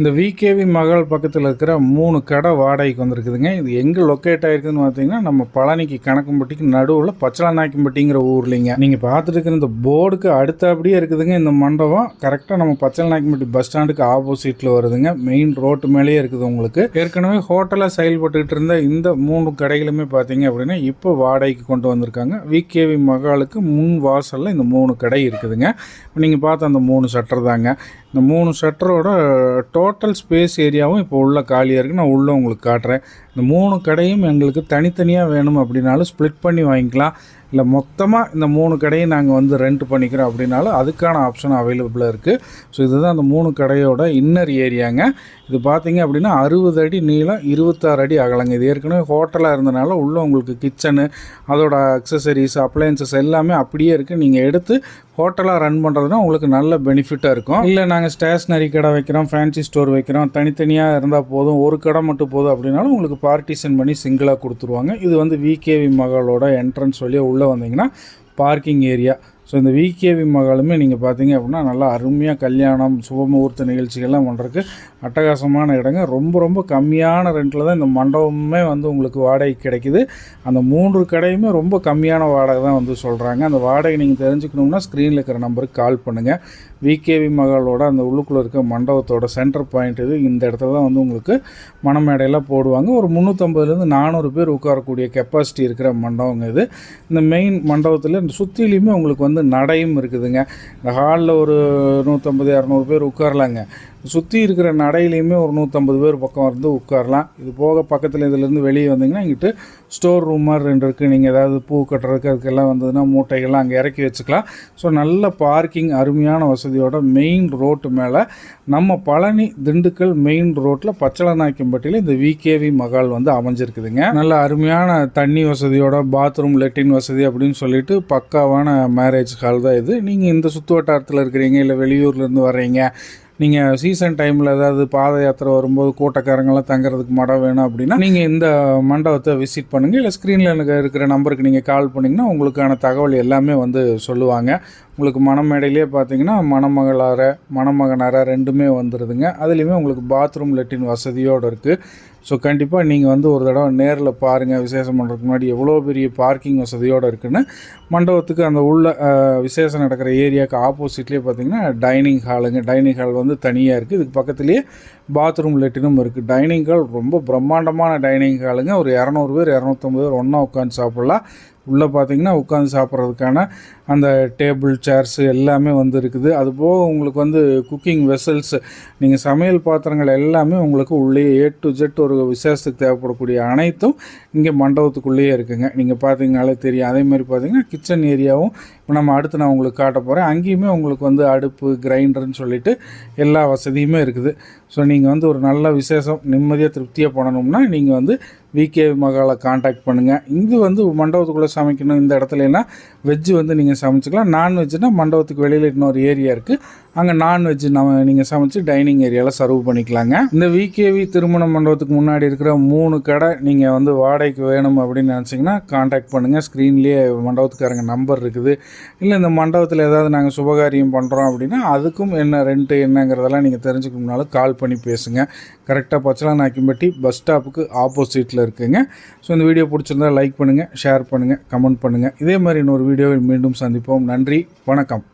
இந்த விகேவி மகள் பக்கத்தில் இருக்கிற மூணு கடை வாடகைக்கு வந்திருக்குதுங்க. இது எங்கே லொக்கேட் ஆகிருக்குதுன்னு பார்த்தீங்கன்னா நம்ம பழனிக்கு கணக்கம்பட்டிக்கு நடுவில் பச்சளநாயக்கம்பட்டிங்கிற ஊர்லிங்க. நீங்கள் பார்த்துட்டு இருக்கிற இந்த போர்டுக்கு அடுத்தபடியே இருக்குதுங்க இந்த மண்டபம். கரெக்டாக நம்ம பச்சளநாயக்கம்பட்டி பஸ் ஸ்டாண்டுக்கு ஆப்போசிட்டில் வருதுங்க. மெயின் ரோட்டு மேலேயே இருக்குது உங்களுக்கு. ஏற்கனவே ஹோட்டலாக செயல்பட்டுக்கிட்டு இருந்த இந்த மூணு கடைகளுமே பார்த்தீங்க அப்படின்னா இப்போ வாடகைக்கு கொண்டு வந்திருக்காங்க. விகேவி மகாலுக்கு முன் வாசலில் இந்த மூணு கடை இருக்குதுங்க. நீங்கள் பார்த்த அந்த மூணு ஷட்டர் தாங்க. இந்த மூணு ஷட்டரோட டோட்டல் ஸ்பேஸ் ஏரியாவும் இப்போ உள்ள காலியாக இருக்குது நான் உள்ளே உங்களுக்கு காட்டுறேன். இந்த மூணு கடையும் எங்களுக்கு தனித்தனியாக வேணும் அப்படின்னாலும் ஸ்ப்ளிட் பண்ணி வாங்கிக்கலாம். இல்லை மொத்தமாக இந்த மூணு கடையும் நாங்கள் வந்து ரெண்ட் பண்ணிக்கிறோம் அப்படின்னாலும் அதுக்கான ஆப்ஷன் அவைலபிளாக இருக்குது ஸோ இதுதான் அந்த மூணு கடையோட இன்னர் ஏரியாங்க இது பார்த்தீங்க அப்படின்னா அறுபது அடி நீளம் இருபத்தாறு அடி அகலங்க. இது ஏற்கனவே ஹோட்டலாக இருந்தனால உள்ளே உங்களுக்கு கிச்சனு அதோட அக்சசரிஸ் அப்ளையன்சஸ் எல்லாமே அப்படியே இருக்குது நீங்கள் எடுத்து ஹோட்டலாக ரன் பண்ணுறதுனா உங்களுக்கு நல்ல பெனிஃபிட்டாக இருக்கும். இல்லை நாங்கள் ஸ்டேஷ்னரி கடை வைக்கிறோம் ஃபேன்சி ஸ்டோர் வைக்கிறோம். தனித்தனியாக இருந்தால் போதும். ஒரு கடை மட்டும் போதும் அப்படின்னாலும் உங்களுக்கு பார்ட்டிஷன் பண்ணி சிங்கிளாக கொடுத்துருவாங்க. இது வந்து விகேவி மகளோட என்ட்ரன்ஸ் வழியாக உள்ளே வந்தீங்கன்னா பார்க்கிங் ஏரியா ஸோ இந்த விகேவி மகாலுமே நீங்கள் பார்த்தீங்க அப்படின்னா நல்லா அருமையாக கல்யாணம் சுபமுகூர்த்த நிகழ்ச்சிகள்லாம் பண்ணுறதுக்கு அட்டகாசமான இடங்க. ரொம்ப ரொம்ப கம்மியான ரெண்டில் தான் இந்த மண்டபமே வந்து உங்களுக்கு வாடகை கிடைக்குது. அந்த மூன்று கடையுமே ரொம்ப கம்மியான வாடகை தான் வந்து சொல்கிறாங்க அந்த வாடகை நீங்கள் தெரிஞ்சுக்கணும்னா ஸ்க்ரீனில் இருக்கிற நம்பருக்கு கால் பண்ணுங்கள் விகேவி மகளோட அந்த உள்ளுக்குள்ளே இருக்க மண்டபத்தோட சென்டர் பாயிண்ட் இது இந்த இடத்துல தான் வந்து உங்களுக்கு மணமேடையெல்லாம் போடுவாங்க. ஒரு முந்நூற்றம்பதுலேருந்து நானூறு பேர் உட்காரக்கூடிய கெப்பாசிட்டி இருக்கிற மண்டபங்க இது. இந்த மெயின் மண்டபத்தில் இந்த சுற்றிலையுமே உங்களுக்கு வந்து நடையும் இருக்குதுங்க. இந்த ஹாலில் ஒரு நூற்றம்பது இரநூறு பேர் உட்காரலாங்க. சுற்றி இருக்கிற நடையிலையுமே ஒரு நூற்றம்பது பேர் பக்கம் வந்து உட்காரலாம். இது போக பக்கத்தில் இதிலேருந்து வெளியே வந்தீங்கன்னா இங்கிட்டு ஸ்டோர் ரூம் மாதிரி ரெண்டு இருக்குது நீங்கள் ஏதாவது பூ கட்டுறதுக்கு அதுக்கெல்லாம் வந்ததுன்னா மூட்டைகள்லாம் அங்கே இறக்கி வச்சுக்கலாம். ஸோ நல்ல பார்க்கிங் அருமையான வசதியோட மெயின் ரோட்டு மேலே நம்ம பழனி திண்டுக்கல் மெயின் ரோட்டில் பச்சளநாயக்கம்பட்டியில் இந்த விகேவி மகால் வந்து அமைஞ்சிருக்குதுங்க. நல்ல அருமையான தண்ணி வசதியோட பாத்ரூம் லெட்டின் வசதி அப்படின்னு சொல்லிட்டு பக்காவான மேரேஜ் ஹால் தான் இது. நீங்கள் இந்த சுற்று வட்டாரத்தில் இருக்கிறீங்க இல்லை வெளியூர்லேருந்து வர்றீங்க நீங்கள் சீசன் டைமில் ஏதாவது பாத யாத்திரை வரும்போது கூட்டக்காரங்களாம் தங்குறதுக்கு மடம் வேணும் அப்படின்னா நீங்கள் இந்த மண்டபத்தை விசிட் பண்ணுங்கள் இல்லை ஸ்க்ரீனில் எனக்கு இருக்கிற நம்பருக்கு நீங்கள் கால் பண்ணிங்கன்னா உங்களுக்கான தகவல் எல்லாமே வந்து சொல்லுவாங்க. உங்களுக்கு மணமேடையிலே பார்த்தீங்கன்னா மணமகளார மணமகனார ரெண்டுமே வந்துடுதுங்க அதுலேயுமே உங்களுக்கு பாத்ரூம் லெட்டின் வசதியோடு இருக்குது ஸோ கண்டிப்பாக நீங்கள் வந்து ஒரு தடவை நேரில் பாருங்கள் விசேஷம் பண்ணுறதுக்கு முன்னாடி எவ்வளோ பெரிய பார்க்கிங் வசதியோடு இருக்குன்னு. மண்டபத்துக்கு அந்த உள்ள விசேஷம் நடக்கிற ஏரியாவுக்கு ஆப்போசிட்லேயே பார்த்தீங்கன்னா டைனிங் ஹாலுங்க டைனிங் ஹால் வந்து தனியாக இருக்குது இதுக்கு பக்கத்துலேயே பாத்ரூம் லெட்டினும் இருக்குது டைனிங் ஹால் ரொம்ப பிரம்மாண்டமான டைனிங் ஹாலுங்க ஒரு இரநூறு பேர் இரநூத்தம்பது பேர் ஒன்றா உட்காந்து சாப்பிட்லாம். உள்ளே பார்த்தீங்கன்னா உட்காந்து சாப்பிட்றதுக்கான அந்த டேபிள் சேர்ஸ் எல்லாமே வந்து இருக்குது அது போக உங்களுக்கு வந்து குக்கிங் வெசல்ஸ் நீங்கள் சமையல் பாத்திரங்கள் எல்லாமே உங்களுக்கு உள்ளே ஏ டு ஜெட் ஒரு விசேஷத்துக்கு தேவைப்படக்கூடிய அனைத்தும் இங்கே மண்டபத்துக்குள்ளேயே இருக்குங்க. நீங்கள் பார்த்தீங்கனாலே தெரியும். அதே மாதிரி பார்த்தீங்கன்னா கிச்சன் ஏரியாவும் இப்போ நம்ம அடுத்து நான் உங்களுக்கு காட்ட போகிறேன் அங்கேயுமே உங்களுக்கு வந்து அடுப்பு கிரைண்டர்னு சொல்லிட்டு எல்லா வசதியுமே இருக்குது. ஸோ நீங்கள் வந்து ஒரு நல்ல விசேஷம் நிம்மதியாக திருப்தியாக பண்ணணும்னா நீங்கள் வந்து விகே மகாலை காண்டாக்ட் பண்ணுங்கள் இது வந்து மண்டபத்துக்குள்ளே சமைக்கணும் இந்த இடத்துலனா வெஜ்ஜு வந்து நீங்கள் சமைச்சிக்கலாம். நான்வெஜ்னா மண்டபத்துக்கு வெளியில் இன்னொரு ஏரியா இருக்குது அங்கே நான்வெஜ் நம்ம நீங்கள் சமைச்சு டைனிங் ஏரியாவில் சர்வ் பண்ணிக்கலாங்க. இந்த விகேவி திருமண மண்டபத்துக்கு முன்னாடி இருக்கிற மூணு கடை நீங்கள் வந்து வாடகைக்கு வேணும் அப்படின்னு நினச்சிங்கன்னா காண்டாக்ட் பண்ணுங்கள் ஸ்க்ரீன்லேயே மண்டபத்துக்காரங்க நம்பர் இருக்குது. இல்லை இந்த மண்டபத்தில் ஏதாவது நாங்கள் சுபகாரியம் பண்ணுறோம் அப்படின்னா அதுக்கும் என்ன ரெண்ட்டு என்னங்கிறதெல்லாம் நீங்கள் தெரிஞ்சுக்கணும்னாலும் கால் பண்ணி பேசுங்க. கரெக்டாக பச்சலாம் நாக்கிம்பட்டி பஸ் ஸ்டாப்புக்கு ஆப்போசிட்டில் இருக்குங்க. ஸோ இந்த வீடியோ பிடிச்சிருந்தா லைக் பண்ணுங்கள் ஷேர் பண்ணுங்கள் கமெண்ட் பண்ணுங்கள் இதே மாதிரி இன்னொரு வீடியோவில் மீண்டும் சந்திப்போம். நன்றி வணக்கம்.